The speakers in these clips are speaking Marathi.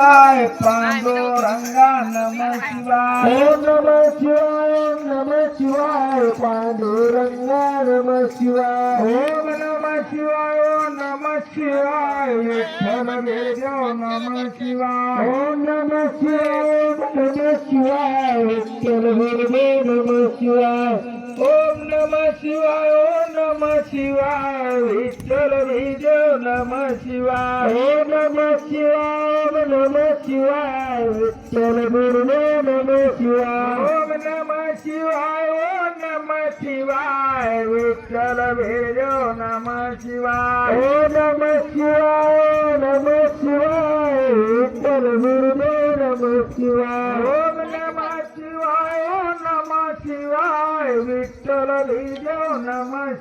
शिवाय पांडुरंगा नम शिवाय. ओम नम शिवाय ओम नम शिवाय पांडुरंगा नम शिवाय. ओम नम शिवाय ओम नम शिवाय विठ्ठल देव नम शिवाय. ओम नम शिवाय ओम नम शिवाय विठ्ठल गुरुदेव नम शिवाय. ओम नम शिवाय ओम नम शिवाय विठ्ठल देव नम शिवाय नम शिवाय नम शिवाय विठ्ठल गुरुदेव नम शिवाय ओम नम शिवाय ओम नम शिवाय विठ्ठल देव नम शिवाय ओम नम शिवाय नम शिवाय विठ्ठल गुरुदेव नम शिवाय ओम नम शिवाय नम शिवाय विठ्ठल नम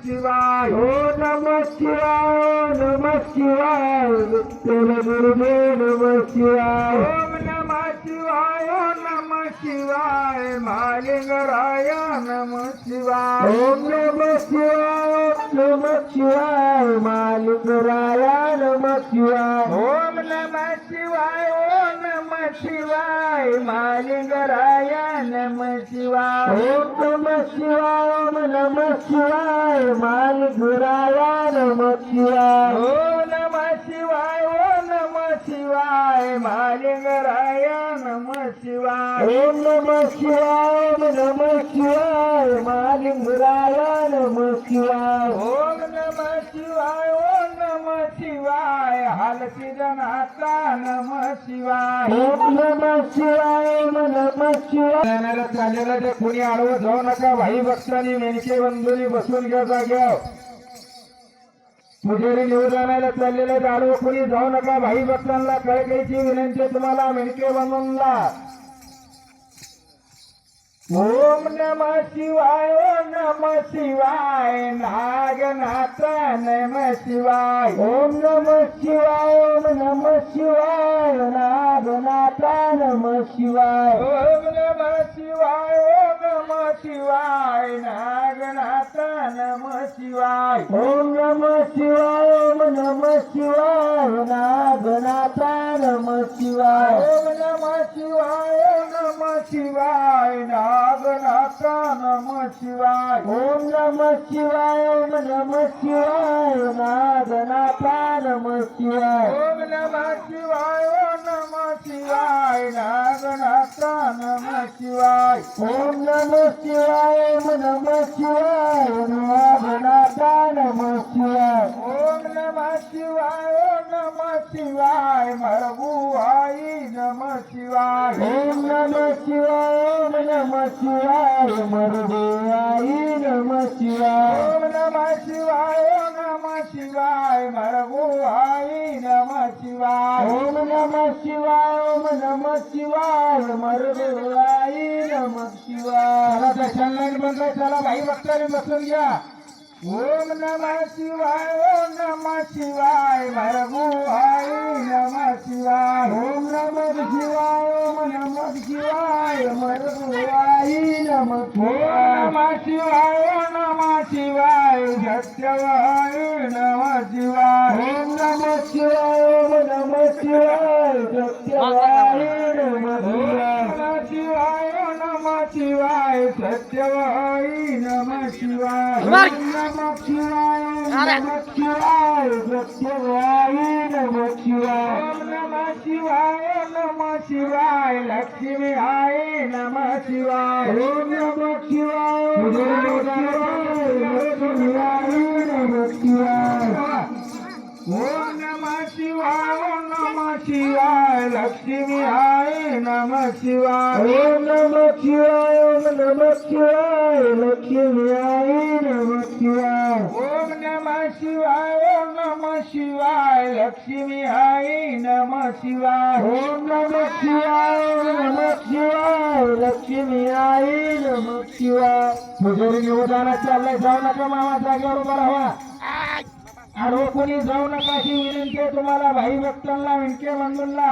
शिवाय ओम नम शिवाय ओम नम शिवाय विठ्ठल गुरुदेव नम शिवाय. ओम नम शिवाय ओम नम शिवाय मालिंगराय नम शिवाय. ओम नम शिवाय नम शिवाय मालिकराया नम शिवाय. ओम नम शिवाय शिवाय मालिंगराय नम शिवाय ओम नम शिवाय ओम नम शिवाय मालिकराया नम शिवाय ओम नम शिवाय ओम नम शिवाय मालिंगराय नम शिवाय ओम नम शिवाय ओम नम शिवाय मालिकराया नम शिवाय ओम शिवाय हलकी जनाता नम शिवाय ओम नम शिवाय ओम नम शिवाय. जाणाऱ्या चाललेला ते कुणी आडवं जाऊ नका भाई भक्तांनी मेनके बंधुनी बसून घ्या जाग्यावर पुजारी निवडून आणायला चाललेले आडवं कुणी जाऊ नका भाई भक्तांना कळकायची विनंती तुम्हाला मेनके बंधूंना. ओम नम शिवाय ओम नम शिवाय नागनाथ नम शिवाय। ओम नम शिवाय ओम नम शिवाय नागनाथा नम शिवाय। ओम नम शिवाय ओम नम शिवाय नागनाथ नम शिवाय। ओम नम शिवाय ओम नम शिवाय नागनाथा नम शिवाय। ओम नम शिवाय नागनाथ नम शिवाय ओम नम शिवाय ओम नम शिवाय नागनाथा नम शिवाय. ओम नम शिवाय ओम नम शिवाय नागनाथ नम शिवाय. ओम नम शिवाय ओम नम शिवाय नागनाथा नम शिवाय. ओम नम शिवाय शिवाय मरगू आई नम शिवाय. ओम नम शिवाय ओम नम शिवाय मरुदेवाई नम शिवाय. ओम नम शिवाय ओम नम शिवाय आई नम शिवाय. ओम नम शिवाय ओम नम शिवाय मरुदेवाई नम शिवाय. चला दर्शनलाईन बंद. चला भाई भक्तांनी बसून घ्या ओम नम शिवाय ओम नम शिवाय मरगू आई नम शिवाय। ओम नम शिवाय ओम नम शिवाय मरुदेवाई नम ओम शिवाय नम शिवाय ओम नम शिवाय सत्यवाय नम शिवाय। ओम नम शिवाय ओम नम शिवाय सत्यवाय नम ओम शिवाय सत्यवाय नम शिवाय ओम नम शिवाय ओम नम शिवाय सत्यवाय नम शिवाय ओम नम शिवाय नम शिवाय लक्ष्मी आई नम शिवाय ओम नम शिवाय ओम नम शिवाय नम शिवाय ओम नम शिवाय ओम नम शिवाय लक्ष्मी आई नम शिवाय। ओम नम शिवाय ओम नम शिवाय लक्ष्मीवाय नम शिवाय। ओम नम शिवाय ओम नम शिवाय लक्ष्मी आई नम शिवाय। ओम नम शिवाय ओम नम शिवाय लक्ष्मीवाय नम शिवाय। पुजारी निवडणा चाललाय जाऊ नका मामा जागेवर उभा राहा. आडवं कोणी जाऊ नका अशी विनंती आहे तुम्हाला भाई भक्तांना विनके बंधूंना.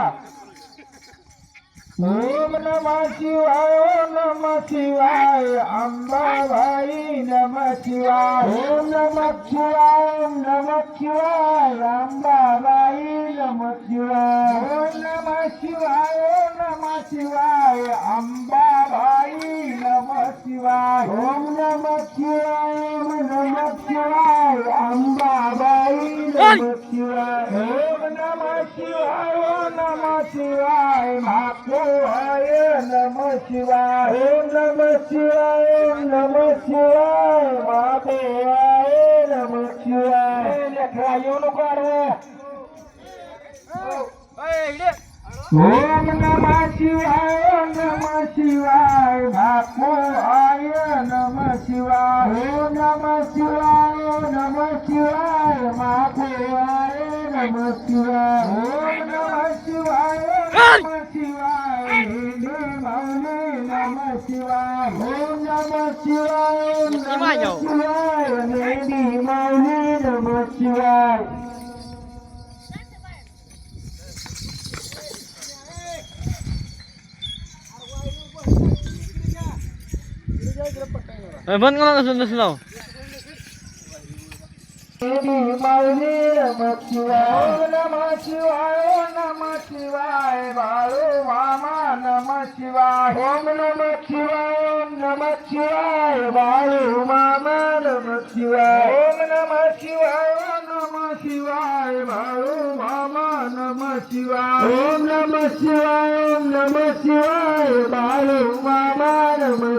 ओम नमः शिवाय ओम नमः शिवाय अंबाबाई नमः शिवाय ओम नमः शिवाय ओम नमः शिवाय अंबाबाई नमः शिवाय ओम नमः शिवाय ओम नमः शिवाय अंबाबाई नमः शिवाय ओम शिवाय महादेवाय नमः शिवाय. ओम नमः शिवाय ओम नमः शिवाय. महादेवाय नमः शिवाय. लेकरा येऊ नको अरे ओम नमः शिवाय ओम नमः शिवाय. भाकोआय नमः शिवाय. ओम नमः शिवाय ओम नमः शिवाय. माधवाय नमः शिवाय. ओम नमः शिवाय ओम नमः शिवाय शिवाय ओम नमः शिवाय ओम नमः शिवाय मेंढी मौली नमः शिवाय. बंद करा नसून नसलं माऊली शिवाय ओम नमः शिवाय ओम नमः शिवाय बाळू मामा नम शिवाय ओम नम शिवाय ओम नमः शिवाय बाळू मामा नम शिवाय ओम नम शिवाय ओम नमः शिवाय बाळू मामा नम शिवाय ओम शिवाय शिवाय बाळू मामा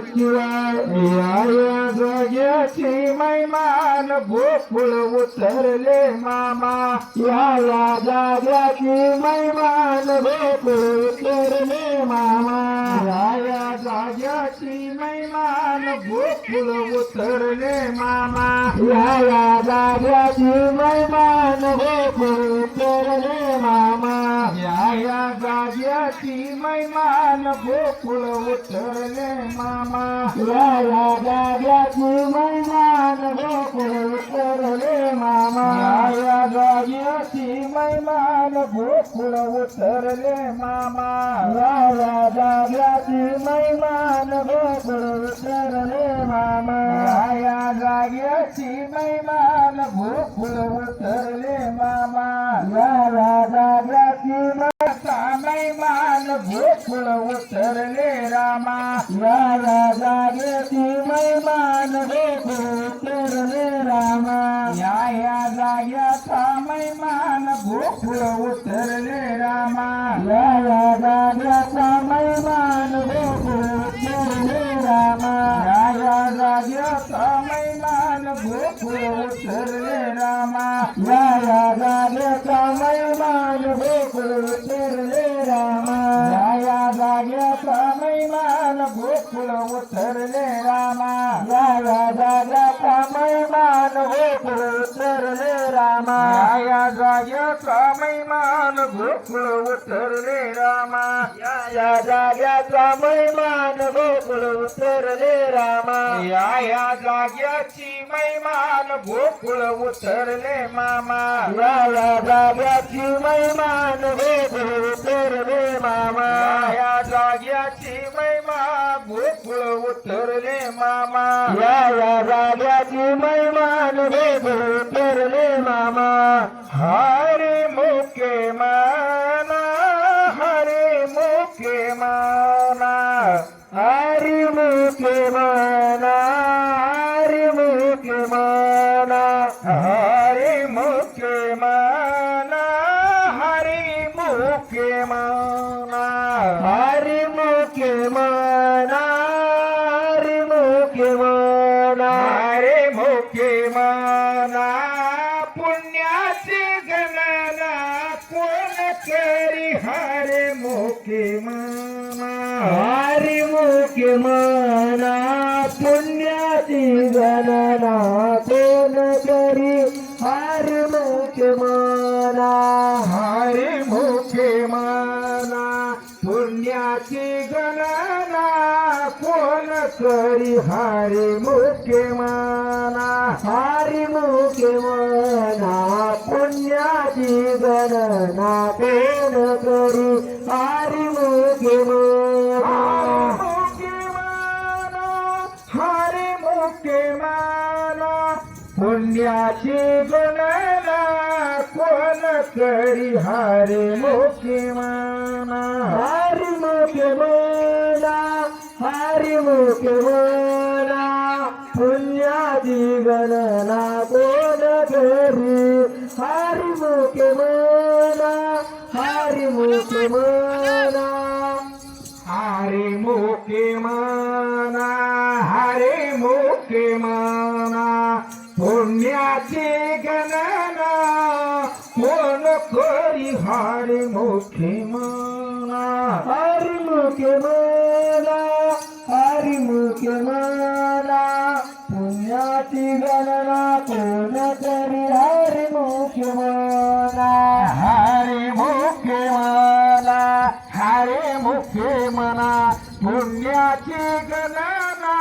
शिवाय जाग्याची मैमान गोकुळ उतरले मामा. या या जाग्याची मैमान गोकुळ उतरले मामा. या या जाग्याची मैमान गोकुळ उतरले मामा. या या जाग्याची मैमान गोकुळ उतरले मामा. आया गाज्याची मैमान गोकुळ उतरले मामा. आया गाज्याची मैमान गोकुळ उतरले मामा. आया गाज्याची मैमान गोकुळ उतरले मामा. आया मै मैमान गोकुळ उतरले मामा. आया गाज्याची मैमान गोकुळ उतरले मामा. आया गाज्याची मैमान गोकुळ उतरले रामा। या या जागेची मैमान गोकुळ उतरले रामा। या या जाग्याचा मैमान गोकुळ उतरले रामा। या या जाग्याचा मैमान गोकुळ उतरले रामा। या या जाग्याचा मैमान गोकुळ उतरले रामा। या या जाग्याचा मैमान गोकुळ उतरले जागल्या प्रमैमान गोकुल उतरले रामा. या जागल्या प्रमैमान गोकुल उतरले रामा. या जाग्याचा मैमान गोकुळ उतरले रामा. या जाग्याचा मैमान गोकुळ उतरले रामा. या या. जाग्याची मैमान गोकुळ उतरले मामा. या या जाग्याची मैमान गोकुळ उतरले मामा. या जाग्याची महिमा गोकुळ उतरले मामा. या या जाग्याची मैमान गोकुळ হারলে মামা হারে মুখে মানা হারে মুখে মানা হারে মুখে মানা হারে মুখে মানা হারে মুখে মানা হারে মুখে মানা হারে মুখে মানা गणना कोण करी हरे मुके माना. हरे मुके माना. पुण्याची गणना कोण करी हरे मुके माना. हरे मुके माना. पुण्याची गणना कोण पुण्याची गणना कोण करी हरे मुखे माना हरी मुखे मना हरी मुखे मना पुण्याची गणना कोण करी? हरी मुखे मना हरी मुखे मना हरे मुखे माना हरे मुखे माना करी हरे मुखे माना हरी मुखे मना हरी मुखे मना पुण्याची गणना कोण करी हरी मुखे मना हरे मुखे माना हरे मुखे मना पुण्याची गणना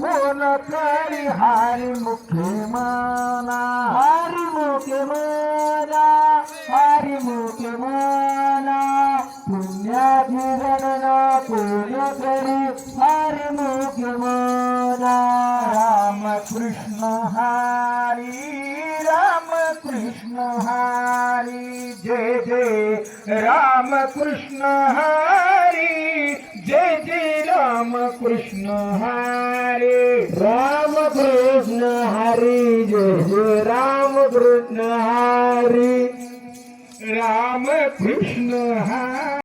कोण करी हरे मुखे माना हरी मुखे मना मुखे मना पुण्याची गणना कोण करी हरी मुखे मना राम कृष्ण हरी राम कृष्ण हरी जय जय राम कृष्ण हरी जय जय राम कृष्ण हरी. राम कृष्ण हरी जय जय राम कृष्ण हरी. राम कृष्ण हरी